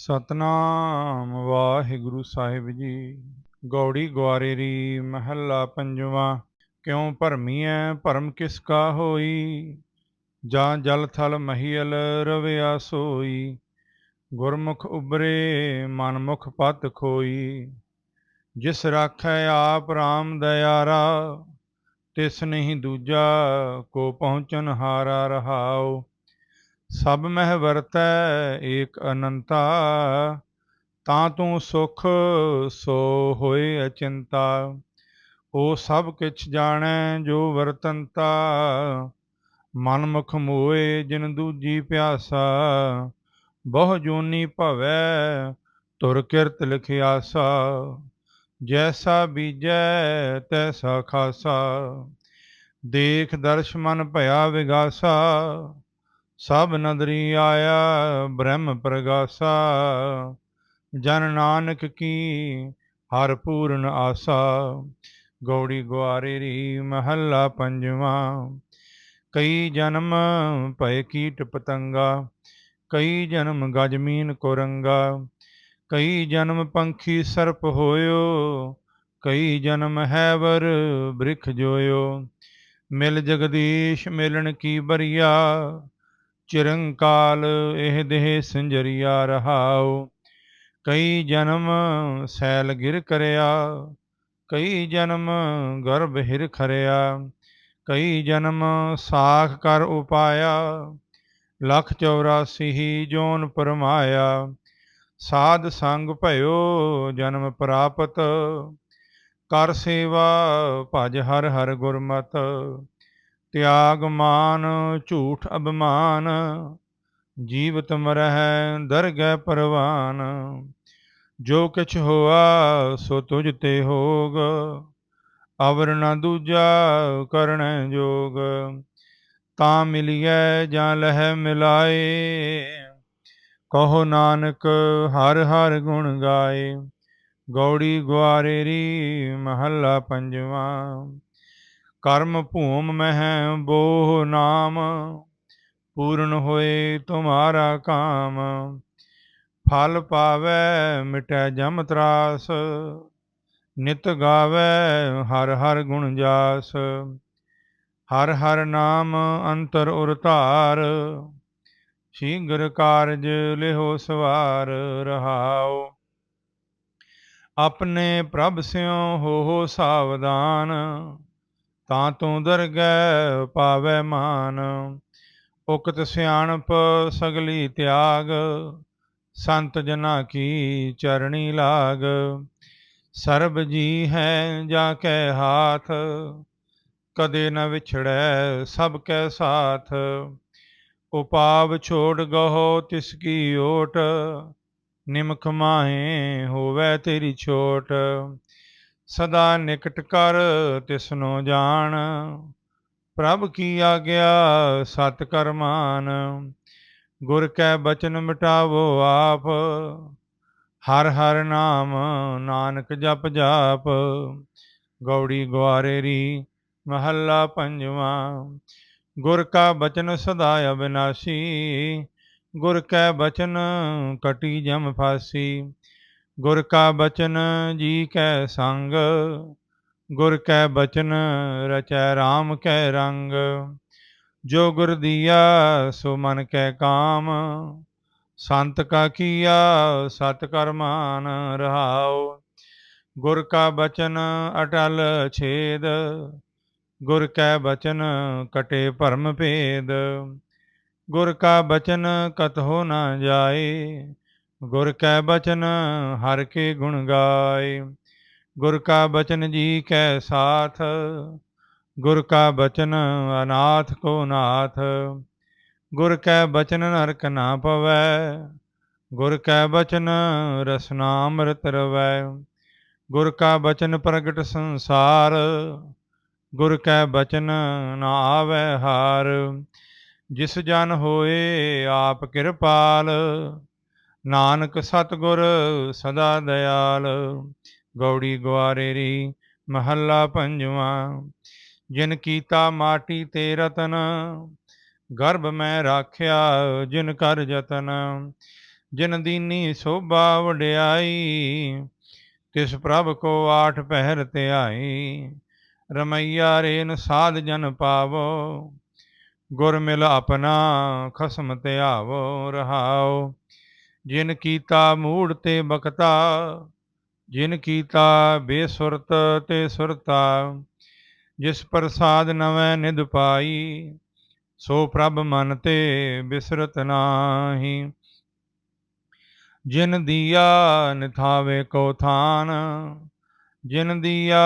ਸਤਨਾਮ ਵਾਹਿਗੁਰੂ ਸਾਹਿਬ ਜੀ। ਗੌੜੀ ਗੁਆਰੇ ਮਹੱਲਾ ਪੰਜਵਾਂ, ਕਿਉ ਭਰਮੀਐ, ਭਰਮ ਕਿਸ ਕਾ ਹੋਈ? ਜਾਂ ਜਲ ਥਲ ਮਹੀਲ ਰਵਿਆ ਸੋਈ? ਗੁਰਮੁਖ ਉਬਰੇ ਮਨ ਮੁਖ ਪਤ ਖੋਈ? ਜਿਸ ਰਾਖੈ ਆਪ RAM ਦਇਆਰਾ, ਤਿਸ ਨਹੀਂ ਦੂਜਾ ਕੋ ਪਹੁੰਚਨ ਹਾਰਾ ਰਹਾਓ ਸਭ ਮਹਿ ਵਰਤੈ ਏਕ ਅਨੰਤਾ, ਤਾਂ ਤੂੰ ਸੁਖ ਸੋ ਹੋਏ ਅਚਿੰਤਾ। ਉਹ ਸਭ ਕਿਛ ਜਾਣੈ ਜੋ ਵਰਤੰਤਾ ਮਨ ਮੁਖ ਮੋਏ ਜਿਨ ਦੂਜੀ ਪਿਆਸਾ। ਬਹੁ ਜੋਨੀ ਭਵੈ, ਤੁਰ ਕਿਰਤ ਲਿਖਿਆਸਾ। ਜੈਸਾ ਬੀਜੈ, ਤੈਸਾ ਖਾਸਾ। ਦੇਖ ਦਰਸ਼ ਮਨ ਭਇਆ ਵਿਗਾਸਾ। ਸਭ ਨਦਰੀ ਆਇਆ ਬ੍ਰਹਮ ਪ੍ਰਗਾਸਾ, ਜਨ ਨਾਨਕ ਕੀ ਹਰ ਪੂਰਨ ਆਸਾ। ਗੌੜੀ ਗੁਆਰੇ ਰੀ ਮਹੱਲਾ ਪੰਜਵਾਂ, ਕਈ ਜਨਮ ਭਏ ਕੀਟ ਪਤੰਗਾ, ਕਈ ਜਨਮ ਗਜਮੀਨ ਕੋਰੰਗਾ, ਕਈ ਜਨਮ ਪੰਖੀ ਸਰਪ ਹੋਇਓ, ਕਈ ਜਨਮ ਹੈਵਰ ਬ੍ਰਿਖ ਜੋਇਓ। ਮਿਲ ਜਗਦੀਸ਼ ਮਿਲਣ ਕੀ ਬਰੀਆ ਚਿਰੰਕਾਲ ਇਹ ਦੇਹ ਸੰਜਰੀਆ ਰਹਾਉ। ਕਈ ਜਨਮ ਸੈਲ ਗਿਰ ਕਰਿਆ, ਕਈ ਜਨਮ ਗਰਭ ਹਿਰ ਖਰਿਆ, ਕਈ ਜਨਮ ਸਾਖ ਕਰ ਉਪਾਇਆ, ਲਖ 84 ਹੀ ਜੋਨ ਪਰਮਾਇਆ। ਸਾਧ ਸੰਗ ਭਇਓ ਜਨਮ ਪ੍ਰਾਪਤ, ਕਰ ਸੇਵਾ ਭਜ ਹਰ ਹਰ ਗੁਰਮਤ। ਤਿਆਗ ਮਾਨ ਝੂਠ ਅਭਮਾਨ ਜੀਵਤ ਮਰਹਿ, ਦਰਗਹਿ ਪਰਵਾਨ। ਜੋ ਕਿਛ ਹੋਆ, ਸੋ ਤੁਝ ਤੇ ਹੋਗ। ਅਵਰ ਨ ਦੂਜਾ ਕਰਣੈ ਜੋਗ। ਤਾਂ ਮਿਲਿਐ, ਜਾਂ ਲਹਿ ਮਿਲਾਏ। ਕਹੋ ਨਾਨਕ, ਹਰ ਹਰ ਗੁਣ ਗਾਏ। ਗੌੜੀ ਗੁਆਰੇ ਰੀ ਮਹੱਲਾ ਪੰਜਵਾਂ। ਕਰਮ ਭੂਮ ਮਹਿ ਬੋਹ ਨਾਮ, ਪੂਰਨ ਹੋਏ ਤੁਮਾਰਾ ਕਾਮ। ਫਲ ਪਾਵੈ, ਮਿਟੈ ਜਮ ਤਰਾਸ, ਨਿਤ ਗਾਵੈ ਹਰ ਹਰ ਗੁਣ ਜਾਸ। ਹਰ ਹਰ ਨਾਮ ਅੰਤਰ ਉਰਤਾਰ ਸ਼ੀਘਰ ਕਾਰਜ ਲਿਹੋ ਸਵਾਰ ਰਹਾਓ ਆਪਣੇ ਪ੍ਰਭ ਸਿਉ ਹੋ ਸਾਵਧਾਨ ਤਾਂ ਤੂੰ ਦਰਗਹਿ ਪਾਵੈ ਮਾਨ, ਉਕਤ ਸਿਆਣਪ ਸਗਲੀ ਤਿਆਗ, ਸੰਤ ਜਨਾ ਕੀ ਚਰਣੀ ਲਾਗ। ਸਰਬ ਜੀ ਹੈ ਜਾ ਕੈ ਹਾਥ, ਕਦੇ ਨ ਵਿਛੜੈ ਸਭ ਕੈ ਸਾਥ। ਉਪਾਵ ਛੋੜ ਗਹੋ ਤਿਸ ਕੀ ਓਟ, ਨਿਮਖ ਮਾਹੇ ਹੋਵੇ ਤੇਰੀ ਛੋਟ। ਸਦਾ ਨਿਕਟ ਕਰ ਤਿਸਨੋ ਜਾਣ। ਪ੍ਰਭ ਕੀ ਆਗਿਆ, ਸਤ ਕਰਮਾਨ। ਗੁਰ ਕੈ ਬਚਨ ਮਿਟਾਵੋ ਆਪ। ਹਰ ਹਰ ਨਾਮ ਨਾਨਕ ਜਪ ਜਾਪ। ਗੌੜੀ ਗੁਆਰੇ ਰੀ ਮਹੱਲਾ ਪੰਜਵਾਂ। ਗੁਰ ਕਾ ਬਚਨ ਸਦਾ ਅਬਿਨਾਸੀ। ਗੁਰ ਕੈ ਬਚਨ ਕਟੀ ਜਮ ਫਾਸੀ। ਗੁਰ ਕਾ ਬਚਨ ਜੀ ਕੈ ਸੰਗ, ਗੁਰ ਕੈ ਬਚਨ ਰਚੈ RAM ਕੈ ਰੰਗ। ਜੋ ਗੁਰ ਦੀਆ, ਸੋ ਮਨ ਕੈ ਕਾਮ। ਸੰਤ ਕਾ ਕੀਆ, ਸਤ ਕਰਮਾਨ ਰਹਾਉ। ਗੁਰ ਕਾ ਬਚਨ ਅਟਲ ਛੇਦ, ਗੁਰ ਕੈ ਬਚਨ ਕਟੇ ਭਰਮ ਭੇਦ। ਗੁਰ ਕਾ ਬਚਨ ਕਤ ਹੋ ਨਾ ਜਾਏ ਗੁਰ ਕੈ ਬਚਨ ਹਰ ਕੇ ਗੁਣ ਗਾਏ, ਗੁਰ ਕਾ ਬਚਨ ਜੀ ਕੈ ਸਾਥ, ਗੁਰ ਕਾ ਬਚਨ ਅਨਾਥ ਕੋ ਨਾਥ, ਗੁਰ ਕੈ ਬਚਨ ਨਰਕ ਨਾ ਪਵੈ, ਗੁਰ ਕੈ ਬਚਨ ਰਸਨਾ ਅੰਮ੍ਰਿਤ ਰਵੈ, ਗੁਰ ਕਾ ਬਚਨ ਪ੍ਰਗਟ ਸੰਸਾਰ, ਗੁਰ ਕੈ ਬਚਨ ਨਾ ਆਵੈ ਹਾਰ, ਜਿਸ ਜਨ ਹੋਏ ਆਪ ਕਿਰਪਾਲ ਨਾਨਕ ਸਤਗੁਰ ਸਦਾ ਦਇਆਲ, ਗੌੜੀ ਗੁਆਰੇ ਰੀ ਮਹੱਲਾ ਪੰਜਵਾਂ। ਜਿਨ ਕੀਤਾ ਮਾਟੀ ਤੇ ਰਤਨ, ਗਰਭ ਮੈਂ ਰਾਖਿਆ ਜਿਨ ਕਰ ਜਤਨ। ਜਿਨ ਦੀਨੀ ਸੋਭਾ ਵਡਿਆਈ, ਤਿਸ ਪ੍ਰਭ ਕੋ ਆਠ ਪਹਿਰ ਤੇ ਆਈ। ਰਮਈਆ ਰੇਨ ਸਾਧ ਜਨ ਪਾਵੋ, ਗੁਰ ਮਿਲ ਆਪਣਾ ਖਸਮ ਤੇ ਆਵੋ, ਰਹਾਓ। ਜਿਨ ਕੀਤਾ ਮੂੜ ਤੇ ਬਕਤਾ ਜਿਨ ਕੀਤਾ ਬੇਸੁਰਤ ਤੇ ਸੁਰਤਾ, ਜਿਸ ਪ੍ਰਸਾਦ ਨਵੈ ਨਿਦ ਪਾਈ, ਸੋ ਪ੍ਰਭ ਮਨ ਤੇ ਬਿਸਰਤ ਨਾਹੀ। ਜਿਨ ਦੀਆ ਨਿਥਾਵੇ ਕੋ ਥਾਨ, ਜਿਨ ਦੀਆ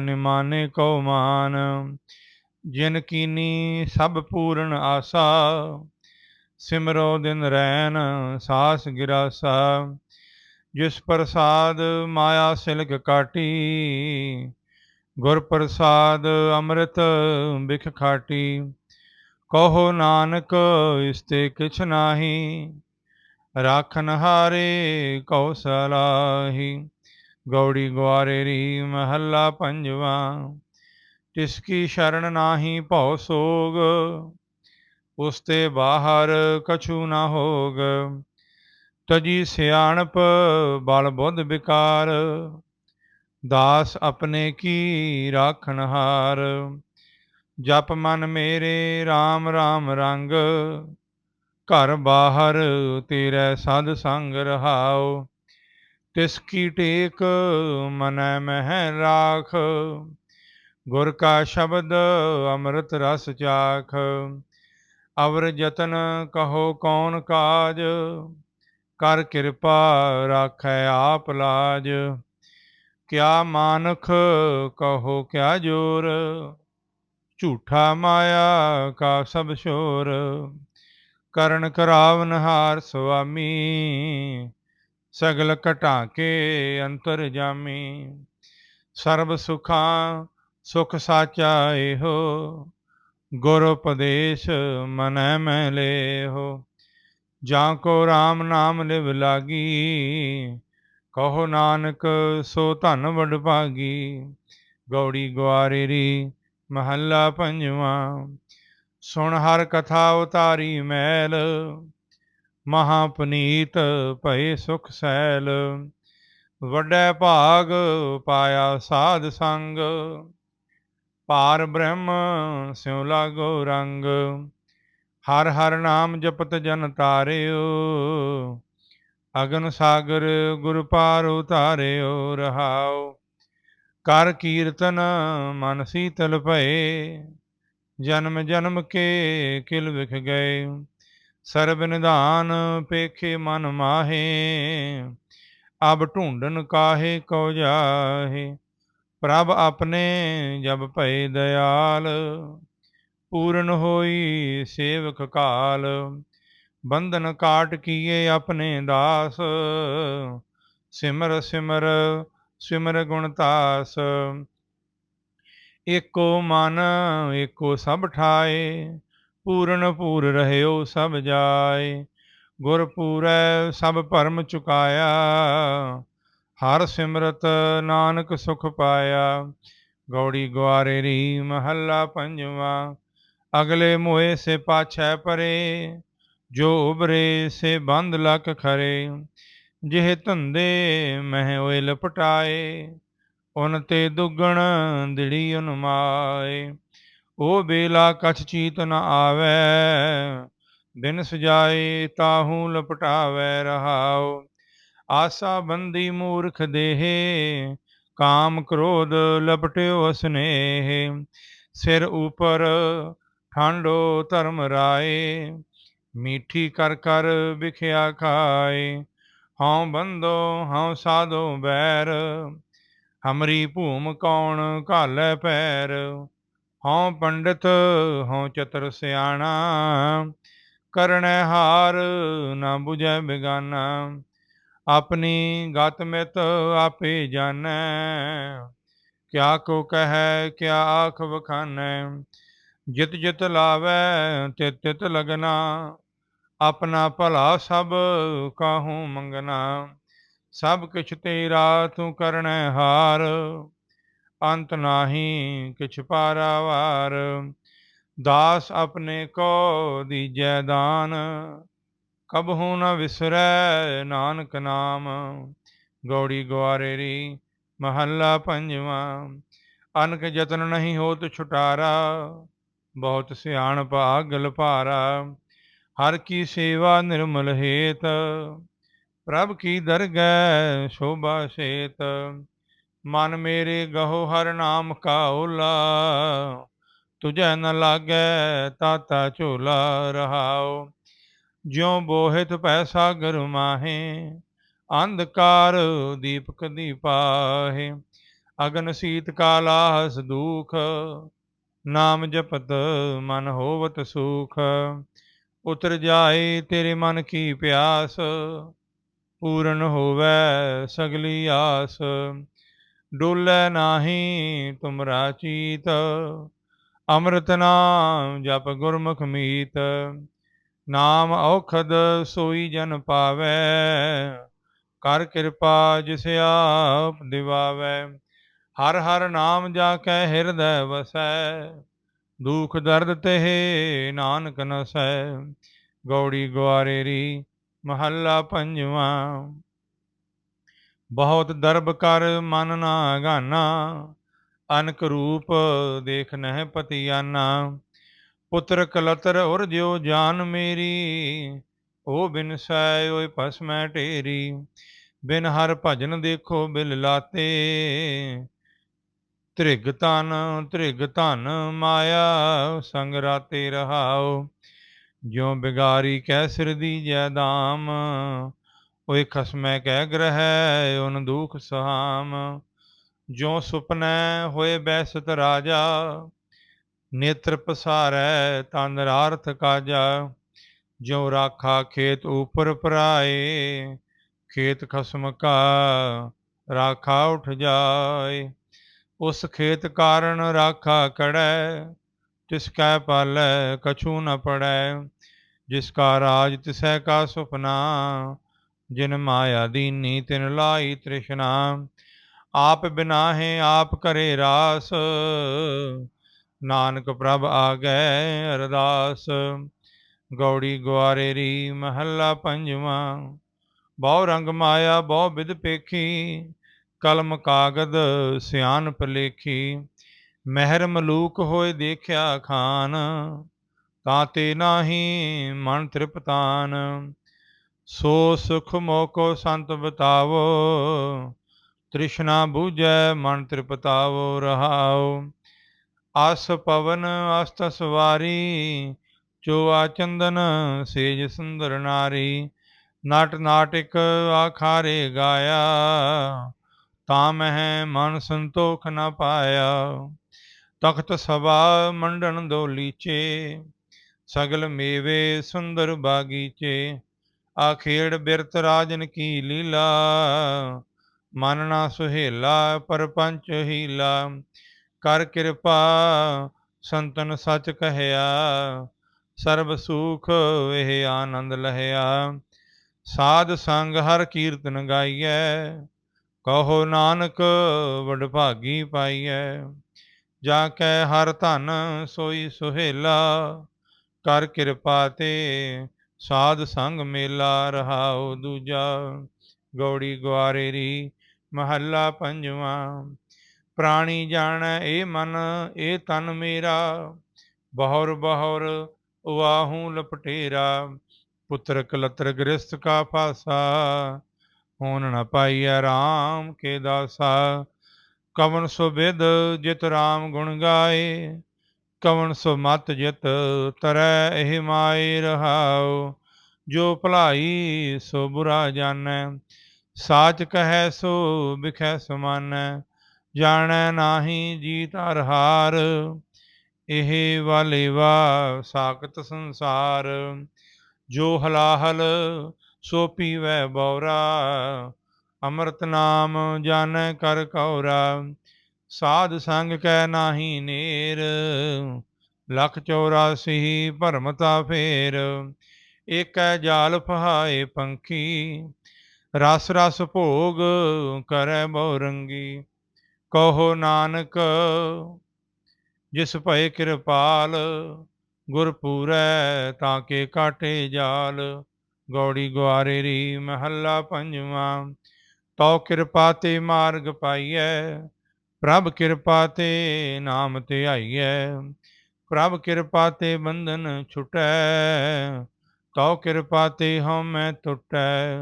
ਨਿਮਾਨੇ ਕੋ ਮਾਨ, ਜਿਨ ਕੀਨੀ ਸਭ ਪੂਰਨ ਆਸਾ ਸਿਮਰੋ ਦਿਨ ਰੈਨ ਸਾਸ ਗਿਰਾ ਗਿਰਾਸਾ, ਜਿਸ ਪ੍ਰਸਾਦ ਮਾਇਆ ਸਿਲਕ ਕਾਟੀ, ਗੁਰ ਪ੍ਰਸਾਦ ਅੰਮ੍ਰਿਤ ਬਿਖ ਖਾਟੀ। ਕਹੋ ਨਾਨਕ ਇਸਤੇ ਕਿਛ ਨਾਹੀ, ਰਾਖਨ ਹਾਰੇ ਕਉ ਸਲਾਹੀ। ਗੌੜੀ ਗਵਾਰੇ ਰੀ ਮਹੱਲਾ ਪੰਜਵਾ, ਤਿਸ ਕੀ ਸ਼ਰਨ ਨਾਹੀ ਭਉ ਸੋਗ ਉਸ ਤੇ ਬਾਹਰ ਕਛੂ ਨਾ ਹੋਗ। ਤਜੀ ਸਿਆਣਪ ਬਲ ਬੁੱਧ ਵਿਕਾਰ ਦਾਸ ਆਪਣੇ ਕੀ ਰਾਖਣ ਹਾਰ। ਜਪ ਮਨ ਮੇਰੇ RAM RAM ਰੰਗ। ਘਰ ਬਾਹਰ ਤੇਰੇ ਸਦ ਸੰਗ ਰਹਾਉ। ਤਿਸ ਕੀ ਟੇਕ ਮਨੈ ਮਹਿ ਰਾਖ। ਗੁਰ ਕਾ ਸ਼ਬਦ ਅੰਮ੍ਰਿਤ ਰਸ ਚਾਖ। ਅਵਰ ਜਤਨ ਕਹੋ ਕੌਣ ਕਾਜ, ਕਰ ਕਿਰਪਾ ਰਾਖੈ ਆਪ ਲਾਜ। ਕਿਆ ਮਾਨਖ ਕਹੋ ਕਿਆ ਜੋਰ, ਝੂਠਾ ਮਾਇਆ ਕਾ ਸਭ ਸ਼ੋਰ। ਕਰਨ ਕਰਾਵਨ ਹਾਰ ਸੁਆਮੀ, ਸਗਲ ਘਟਾ ਕੇ ਅੰਤਰ ਜਾਮੀ। ਸਰਬ ਸੁਖਾਂ ਸੁਖ ਸਾਚਾ ਇਹੋ ਗੁਰ ਉਪਦੇਸ਼ ਮਨੈ ਮੈਂ ਲੇਹੋ ਜਾਂ ਕੋ RAM ਨਾਮ ਲਿਵ ਲਾਗੀ, ਕਹੋ ਨਾਨਕ ਸੋ ਧਨ ਵਡ ਭਾਗੀ। ਗੌੜੀ ਗਵਾਰੇ ਰੀ ਮਹੱਲਾ ਪੰਜਵਾਂ, ਸੁਣ ਹਰ ਕਥਾ ਉਤਾਰੀ ਮੈਲ। ਮਹਾ ਪਨੀਤ ਭਏ ਸੁਖ ਸੈਲ। ਵੱਡੇ ਭਾਗ ਪਾਇਆ ਸਾਧ ਸੰਗ। ਪਾਰ ਬ੍ਰਹਮ ਸਿਉ ਲਾਗੋ ਰੰਗ, ਹਰ ਹਰ ਨਾਮ ਜਪਤ ਜਨ ਤਾਰਿਓ। ਅਗਨ ਸਾਗਰ ਗੁਰ ਪਾਰ ਉਤਾਰਿਓ ਰਹਾਓ ਕਰ ਕੀਰਤਨ ਮਨ ਸੀਤਲ ਭਏ, ਜਨਮ ਜਨਮ ਕੇ ਕਿਲ ਵਿਖ ਗਏ। ਸਰਬ ਨਿਧਾਨ ਪੇਖੇ ਮਨ ਮਾਹੇ, ਅਬ ਢੂੰਡਨ ਕਾਹੇ ਕੋ ਜਾਹੇ। ਪ੍ਰਭ ਆਪਣੇ ਜਬ ਭਏ ਦਇਆਲ, ਪੂਰਨ ਹੋਈ ਸੇਵਕ ਕਾਲ, ਬੰਧਨ ਕਾਟ ਕੀਏ ਆਪਣੇ ਦਾਸ, ਸਿਮਰ ਸਿਮਰ ਸਿਮਰ ਗੁਣਤਾਸ ਏਕੋ ਮਨ, ਏਕੋ ਸਭ ਠਾਏ, ਪੂਰਨ ਪੂਰ ਰਹਿਓ ਸਭ ਜਾਏ, ਗੁਰ ਪੂਰੈ ਸਭ ਭਰਮ ਚੁਕਾਇਆ। ਹਰ ਸਿਮਰਤ ਨਾਨਕ ਸੁਖ ਪਾਇਆ, ਗੌੜੀ ਗਵਾਰੇ ਰੀ ਮਹੱਲਾ ਪੰਜਵਾ, ਅਗਲੇ ਮੋਏ ਸੇ ਪਾਛੈ ਪਰੇ, ਜੋ ਉਬਰੇ ਸੇ ਬੰਦ ਲਕ ਖਰੇ, ਜਿਹ ਧੰਦੇ ਮਹਿ ਓਏ ਲਪਟਾਏ ਉਨ ਤੇ ਦੁਗਣ ਦਿੜੀ ਉਨਮਾਏ ਉਹ ਬੇਲਾ ਕਛ ਚੀਤ ਨ ਆਵੇ, ਬਿਨ ਸਜਾਏ ਤਾਹੂ ਲਪਟਾਵੇ ਰਹਾਓ ਆਸਾ ਬੰਦੀ ਮੂਰਖ ਦੇਹ, ਕਾਮ ਕ੍ਰੋਧ ਲਪਟਿਓ ਅਸਨੇਹ। ਸਿਰ ਉਪਰ ਠਾਂਡੋ ਧਰਮ ਰਾਏ, ਮੀਠੀ ਕਰ ਕਰ ਵਿਖਿਆ ਖਾਏ। ਹਉ ਬੰਦੋ, ਹਉ ਸਾਧੋ ਬੈਰ, ਹਮਰੀ ਭੂਮ ਕੌਣ ਘਾਲੇ ਪੈਰ। ਹਉ ਪੰਡਤ, ਹਉ ਚਤਰ ਸਿਆਣਾ, ਕਰਨੈ ਹਾਰ ਨਾ 부ਝੈ ਬਿਗਾਨਾ। ਆਪਣੀ ਗਤ ਮਿਤ ਆਪੇ ਜਾਣੈ। ਕਿਆ ਕੋ ਕਹੈ, ਕਿਆ ਆਖ ਵਖਾਨੈ। ਜਿਤ ਜਿਤ ਲਾਵੈ, ਤਿਤ ਤਿਤ ਲਗਨਾ। ਆਪਣਾ ਭਲਾ ਸਭ ਕਾਹੂ ਮੰਗਨਾ। ਸਭ ਕਿਛ ਤੇਰਾ ਤੂੰ ਕਰਨੈ ਹਾਰ। ਅੰਤ ਨਾਹੀ ਕਿਛ ਪਾਰਾਵਾਰ ਦਾਸ ਆਪਣੇ ਕੋ ਦੀਜੈ ਦਾਨ। ਕਬਹੂ ਨ ਵਿਸਰੈ ਨਾਨਕ ਨਾਮ। ਗੌੜੀ ਗਵਾਰੇਰੀ ਮਹੱਲਾ ਪੰਜਵਾਂ। ਅਨਕ ਯਤਨ ਨਹੀਂ ਹੋਤ ਛੁਟਾਰਾ, ਬਹੁਤ ਸਿਆਣ ਭਾਗਲ ਭਾਰਾ। ਹਰ ਕੀ ਸੇਵਾ ਨਿਰਮਲ ਹੇਤ, ਪ੍ਰਭ ਕੀ ਦਰਗਹਿ ਸ਼ੋਭਾ ਸੇਤ। ਮਨ ਮੇਰੇ ਗਹੋ ਹਰ ਨਾਮ ਕਾ ਓਲਾ ਤੁਝੈ ਨ ਲਾਗੈ ਤਾਤਾ ਝੋਲਾ ਰਹਾਓ ਜਿਉ ਬੋਹਿਤ ਪੈ ਸਾਗਰ ਮਾਹੇ, ਅੰਧਕਾਰ ਦੀਪਕ ਦੀਪਾਹੇ। ਅਗਨ ਸੀਤ ਕਾਲਾ ਕਾਲਾਸ ਦੁਖ, ਨਾਮ ਜਪਤ ਮਨ ਹੋਵਤ ਸੁਖ। ਉਤਰ ਜਾਏ ਤੇਰੇ ਮਨ ਕੀ ਪਿਆਸ, ਪੂਰਨ ਹੋਵੇ ਸਗਲੀ ਆਸ। ਡੋਲੇ ਨਾਹੀ ਤੁਮਰਾ ਚੀਤ, ਅੰਮ੍ਰਿਤ ਨਾਮ ਜਪ ਗੁਰਮੁਖ ਮੀਤ। ਨਾਮ ਔਖਦ ਸੋਈ ਜਨ ਪਾਵੈ, ਕਰ ਕਿਰਪਾ ਜਿਸ ਆਪ ਦਿਵਾਵੇ। ਹਰ ਹਰ ਨਾਮ ਜਾ ਕੇ ਹਿਰਦੈ ਵਸੈ, ਦੁਖ ਦਰਦ ਤੇ ਨਾਨਕ ਨਸੈ। ਗੌੜੀ ਗਵਾਰੇਰੀ ਮਹੱਲਾ ਪੰਜਵਾਂ। ਬਹੁਤ ਦਰਬ ਕਰ ਮਨ ਨਾ ਗਾਨਾ, ਅਨਕ ਰੂਪ ਦੇਖ ਨਹਿ ਪਤੀਆਨਾ। ਪੁੱਤਰ ਕਲਤਰ ਉਰ ਜਿਉ ਜਾਨ ਮੇਰੀ ਉਹ ਬਿਨ ਸੈ ਓਏ ਭਸਮੈ ਢੇਰੀ। ਬਿਨ ਹਰ ਭਜਨ ਦੇਖੋ ਬਿਲ ਲਾਤੇ। ਤ੍ਰਿਗ ਤਨ ਤ੍ਰਿਗ ਧਨ ਮਾਇਆ, ਸੰਗ ਰਾਤੇ ਰਹਾਓ। ਜਿਉ ਬਿਗਾਰੀ ਕੈ ਸਿਰ ਦੀਜੈ ਦਾਮ ਓਏ ਖਸਮੈ ਕਹਿ ਗ੍ਰਹਿ, ਓਨ ਦੁਖ ਸਹਾਮ। ਜਿਉ ਸੁਪਨੈ ਹੋਏ ਬੈਸਤ ਰਾਜਾ ਨੇਤਰ ਪਸਾਰੈ, ਤਨ ਰਾਰਥ ਕਾਜਾ, ਜਿਉ ਰਾਖਾ ਖੇਤ ਉਪਰ ਪਰਾਏ, ਖੇਤ ਖਸਮ ਕਾ ਰਾਖਾ ਉਠ ਜਾਏ। ਉਸ ਖੇਤ ਕਾਰਨ ਰਾਖਾ ਕੜੈ, ਤਿਸ ਕੈ ਪਾਲੈ ਕਛੂ ਨ ਪੜੈ। ਜਿਸ ਕਾ ਰਾਜ ਤਿਸੈ ਕਾ ਸੁਪਨਾ, ਜਿਨ ਮਾਇਆ ਦੀਨੀ ਤਿਨ ਲਾਈ ਤ੍ਰਿਸ਼ਨਾ। ਆਪ ਬਿਨਾਹੇ ਆਪ ਕਰੇ ਰਾਸ ਨਾਨਕ ਪ੍ਰਭ ਆਗੈ ਅਰਦਾਸ। ਗੌੜੀ ਗਵਾਰੇਰੀ ਮਹੱਲਾ ਪੰਜਵਾਂ। ਬਹੁ ਰੰਗ ਮਾਇਆ, ਬਹੁ ਵਿਦ ਪੇਖੀ। ਕਲਮ ਕਾਗਦ ਸਿਆਨ ਪਲੇਖੀ। ਮਹਿਰ ਮਲੂਕ ਹੋਏ ਦੇਖਿਆ ਖਾਨ। ਤਾਂ ਤੇ ਨਾਹੀ ਮਨ ਤ੍ਰਿਪਤਾਨ। ਸੋ ਸੁਖ ਮੋਕੋ ਸੰਤ ਬਤਾਵੋ। ਤ੍ਰਿਸ਼ਨਾ ਬੂਝੈ ਮਨ ਤ੍ਰਿਪਤਾਵੋ ਰਹਾਓ ਆਸ ਪਵਨ ਅਸਤ ਸਵਾਰੀ ਚੋਆ ਚੰਦਨ ਸੇਜ ਸੁੰਦਰ ਨਾਰੀ। ਨਾਟ ਨਾਟਿਕ ਆਖਾਰੇ ਗਾਇਆ, ਤਾਂ ਮਹਿ ਮਨ ਸੰਤੋਖ ਨ ਪਾਇਆ। ਤਖਤ ਸਭਾ ਮੰਡਣ ਦੋਲੀਚੇ ਸਗਲ ਮੇਵੇ ਸੁੰਦਰ ਬਾਗੀਚੇ। ਆਖੇੜ ਬਿਰਤ ਰਾਜਨ ਕੀ ਲੀਲਾ, ਮਨ ਨਾ ਸੁਹੇਲਾ, ਪਰਪੰਚ ਹੀਲਾ। ਕਰ ਕਿਰਪਾ, ਸੰਤਨ ਸੱਚ ਕਹਿਆ, ਸਰਬ ਸੁਖ ਇਹ ਆਨੰਦ ਲਹਿਆ। ਸਾਧ ਸੰਗ ਹਰ ਕੀਰਤਨ ਗਾਈਐ, ਕਹੋ ਨਾਨਕ ਵਡਭਾਗੀ ਪਾਈਐ। ਜਾ ਕੈ ਹਰ ਧਨ ਸੋਈ ਸੁਹੇਲਾ, ਕਰ ਕਿਰਪਾ ਤੇ ਸਾਧ ਸੰਗ ਮੇਲਾ ਰਹਾਉ ਦੂਜਾ। ਗੌੜੀ ਗਵਾਰੇਰੀ ਮਹੱਲਾ ਪੰਜਵਾਂ। ਪ੍ਰਾਣੀ ਜਾਣੈ ਇਹ ਮਨ, ਏ ਤਨ ਮੇਰਾ। ਬਹੁਰ ਬਹੁਰ ਵਾਹੂ ਲਪਟੇਰਾ, ਪੁੱਤਰ ਕਲਤਰ ਗ੍ਰਸਤ ਕਾ ਫਾਸਾ। ਹੋਣ ਨ ਪਾਈਐ RAM ਕੇ ਦਾਸਾ। ਕਵਨ ਸੋ ਵਿਦ ਜਿਤ RAM ਗੁਣ ਗਾਏ। ਕਵਨ ਸੋ ਮਤ ਜਿਤ ਤਰੈ ਇਹ ਮਾਇ ਰਹਾਉ। ਜੋ ਭਲਾਈ ਸੋ ਬੁਰਾ ਜਾਣੈ। ਸਾਚ ਕਹੈ ਸੋ, ਬਿਖੈ ਸਮਾਨੈ ਜਾਣੈ ਨਾਹੀ ਜੀਤ ਹਰ ਹਾਰ, ਇਹ ਵਾਲੇ ਵਾ ਸਾਖਤ ਸੰਸਾਰ। ਜੋ ਹਲਾਹਲ ਸੋ ਪੀਵੈ ਬੌਰਾ, ਅੰਮ੍ਰਿਤ ਨਾਮ ਜਾਣੈ ਕਰ ਕੌਰਾ। ਸਾਧ ਸੰਗ ਕੈ ਨਾਹੀ ਨੇਰ, ਲਖ 84 ਭਰਮਤਾ ਫੇਰ। ਏਕੈ ਜਾਲ ਫਹਾਏ ਪੰਖੀ, ਰਸ ਰਸ ਭੋਗ ਕਰੈ ਬਹੁ ਕਹੋ ਨਾਨਕ, ਜਿਸ ਭਏ ਕਿਰਪਾਲ, ਗੁਰ ਪੂਰੈ ਤਾਂ ਕੇ ਕਾਟੇ ਜਾਲ, ਗੌੜੀ ਗੁਆਰੇ ਰੀ ਮਹੱਲਾ ਪੰਜਵਾਂ। ਤਉ ਕਿਰਪਾ ਤੇ ਮਾਰਗ ਪਾਈਐ, ਪ੍ਰਭ ਕਿਰਪਾ ਤੇ ਨਾਮ ਤੇ ਧਿਆਈਐ ਪ੍ਰਭ ਕਿਰਪਾ ਤੇ ਬੰਧਨ ਛੁਟੈ, ਤਉ ਕਿਰਪਾ ਤੇ ਹਉਮੈ ਟੁਟੈ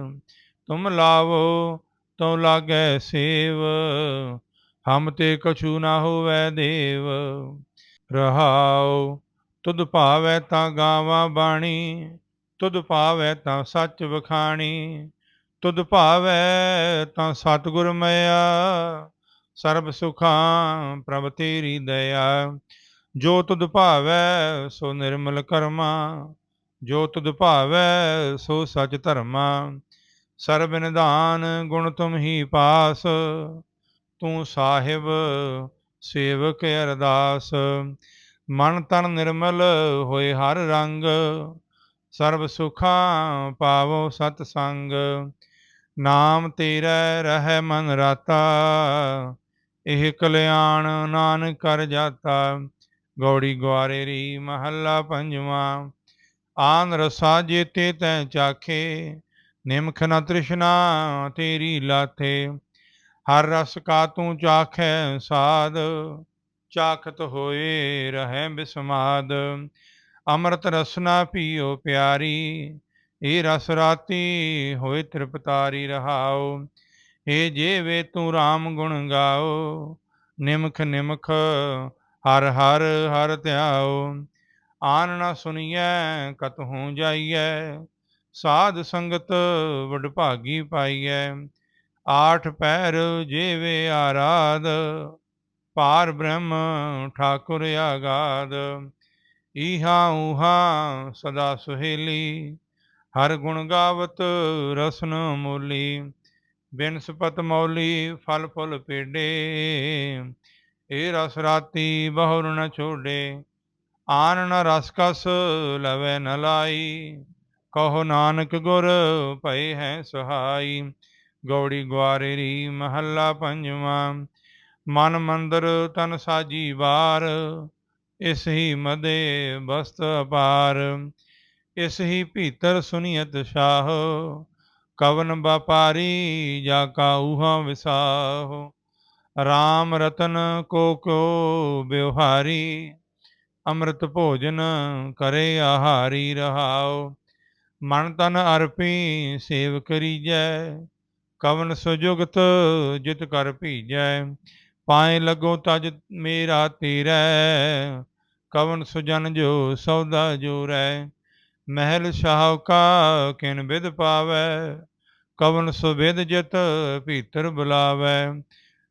ਤੁਮ ਲਾਵੋ, ਤਉ ਲਾਗੈ ਸੇਵ ਹਮ ਤੇ ਕਛੂ ਨਾ ਹੋਵੈ ਦੇਵ, ਰਹਾਉ, ਤੁਧ ਭਾਵੈ ਤਾਂ ਗਾਵਾਂ ਬਾਣੀ, ਤੁਧ ਭਾਵੈ ਤਾਂ ਸੱਚ ਵਖਾਣੀ, ਤੁਧ ਭਾਵੈ ਤਾਂ ਸਤਿਗੁਰ ਮਿਆ ਸਰਬ ਸੁਖਾਂ ਪ੍ਰਭ ਤੇਰੀ ਦਇਆ। ਜੋ ਤੁਧ ਭਾਵੈ, ਸੋ ਨਿਰਮਲ ਕਰਮਾ, ਜੋ ਤੁਧ ਭਾਵੈ, ਸੋ ਸਚ ਧਰਮਾ। ਸਰਬ ਨਿਧਾਨ ਗੁਣ ਤੁਮ ਹੀ ਪਾਸ ਤੂੰ ਸਾਹਿਬ ਸੇਵਕ ਅਰਦਾਸ, ਮਨ ਤਨ ਨਿਰਮਲ ਹੋਏ ਹਰ ਰੰਗ, ਸਰਬ ਸੁਖਾਂ ਪਾਵੋ ਸਤ ਸੰਗ, ਨਾਮ ਤੇਰਾ ਰਹਿ ਮਨ ਰਾਤਾ, ਇਹ ਕਲਿਆਣ ਨਾਨਕ ਕਰ ਜਾਤਾ, ਗੌੜੀ ਗੁਆਰੇ ਰੀ ਮਹੱਲਾ ਪੰਜਵਾਂ, ਆਨ ਰਸਾ ਜੇਤੇ ਤੈ ਚਾਖੇ, ਨਿਮਖ ਨ ਤ੍ਰਿਸ਼ਨਾ ਤੇਰੀ ਲਾਥੇ ਹਰ ਰਸ ਕਾ ਤੂੰ ਚਾਖੈ ਸਾਧ, ਚਾਖਤ ਹੋਏ ਰਹੈ ਬਿਸਮਾਦ। ਅੰਮ੍ਰਿਤ ਰਸਨਾ ਪੀਓ ਪਿਆਰੀ ਇਹ ਰਸ ਰਾਤੀ ਹੋਏ ਤ੍ਰਿਪਤਾਰੀ ਰਹਾਓ। ਏ ਜੀਵੇ ਤੂੰ RAM ਗੁਣ ਗਾਓ, ਨਿਮਖ ਨਿਮਖ ਹਰ ਹਰ ਹਰ ਧਿਆਓ। ਆਨ ਨਾ ਸੁਣੀਐ ਕਤਹੂ ਜਾਈਐ, ਸਾਧ ਸੰਗਤ ਵਡਭਾਗੀ ਪਾਈਐ। ਆਠ ਪੈਰ ਜੀਵੇ ਆਰਾਧ ਪਾਰ ਬ੍ਰਹਮ ਠਾਕੁਰ ਆਗਾਦ। ਈਹਾ ਊਹਾ ਸਦਾ ਸੁਹੇਲੀ, ਹਰ ਗੁਣ ਗਾਵਤ ਰਸਨ ਮੂਲੀ। ਬਿਨਸਪਤ ਮੌਲੀ ਫਲ ਫੁੱਲ ਪੇਡੇ, ਏ ਰਸ ਰਾਤੀ ਬਹੁਰ ਨ ਛੋੜੇ ਆਨ ਨ ਰਸ ਕਸ ਲਵੇ ਨ ਲਾਈ, ਕਹੋ ਨਾਨਕ ਗੁਰ ਭਏ ਹੈ ਸਹਾਈ। ਗੌੜੀ ਗੁਆਰੇ ਮਹੱਲਾ ਪੰਜਵਾਂ, ਮਨ ਮੰਦਰ ਤਨ ਸਾਜੀ ਵਾਰ ਇਸ ਹੀ ਮਦੇ ਬਸਤ ਅਪਾਰ ਇਸ ਹੀ ਭੀਤਰ ਸੁਨੀਅਤ ਸ਼ਾਹ, ਕਵਨ ਵਪਾਰੀ ਜਾ ਕਾ ਵਿਸਾਹ RAM ਰਤਨ ਕੋ ਕੋ ਬਿਵਹਾਰੀ, ਅੰਮ੍ਰਿਤ ਭੋਜਨ ਕਰੇ ਆਹਾਰੀ ਰਹਾਉ, ਮਨ ਤਨ ਅਰਪੀ ਸੇਵ ਕਰੀਜੈ ਕਵਨ ਸੁਜੁਗਤ ਜਿਤ ਕਰ ਭੀਜੈ, ਪਾਏ ਲੱਗੋ ਤਜ ਮੇਰਾ ਤੇਰੈ, ਕਵਨ ਸੁਜਨ ਜੋ ਸੌਦਾ ਜੋ ਜੋਰੈ, ਮਹਿਲ ਸ਼ਾਹਕਾ ਕਿਨ ਬਿਦ ਪਾਵੈ, ਕਵਨ ਸੁਬਿਦ ਜਿਤ ਭੀਤਰ ਬੁਲਾਵੈ,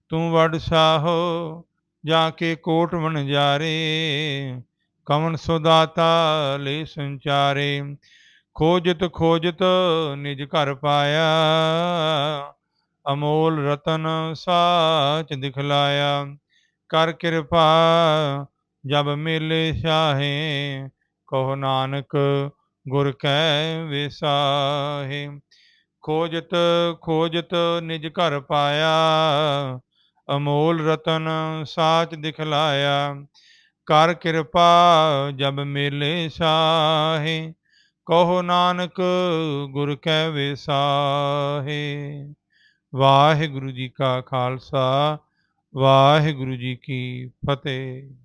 ਤੂੰ ਵਡ ਸਾਹੋ ਜਾ ਕੇ ਕੋਟ ਵਣਜਾਰੇ, ਕਵਨ ਸੁਦਾਤਾ ਲੈ ਸੰਚਾਰੇ ਖੋਜਤ ਖੋਜਤ ਨਿਜ ਘਰ ਪਾਇਆ, ਅਮੋਲ ਰਤਨ ਸਾਚ ਦਿਖਲਾਇਆ। ਕਰ ਕਿਰਪਾ ਜਬ ਮਿਲੇ ਸ਼ਾਹੇ, ਕਹੋ ਨਾਨਕ ਗੁਰ ਕੈ ਵਿਸਾਹੇ। ਖੋਜਤ ਖੋਜਤ ਨਿਜ ਘਰ ਪਾਇਆ, ਅਮੋਲ ਰਤਨ ਸਾਚ ਦਿਖਲਾਇਆ। ਕਰ ਕਿਰਪਾ ਜਬ ਮਿਲੇ ਸਾਹੇ ਕਹੋ ਨਾਨਕ ਗੁਰ ਕੈ ਵਿਸਾਹੇ। ਵਾਹਿਗੁਰੂ ਜੀ ਕਾ ਖਾਲਸਾ ਵਾਹਿਗੁਰੂ ਜੀ ਕੀ ਫਤਿਹ।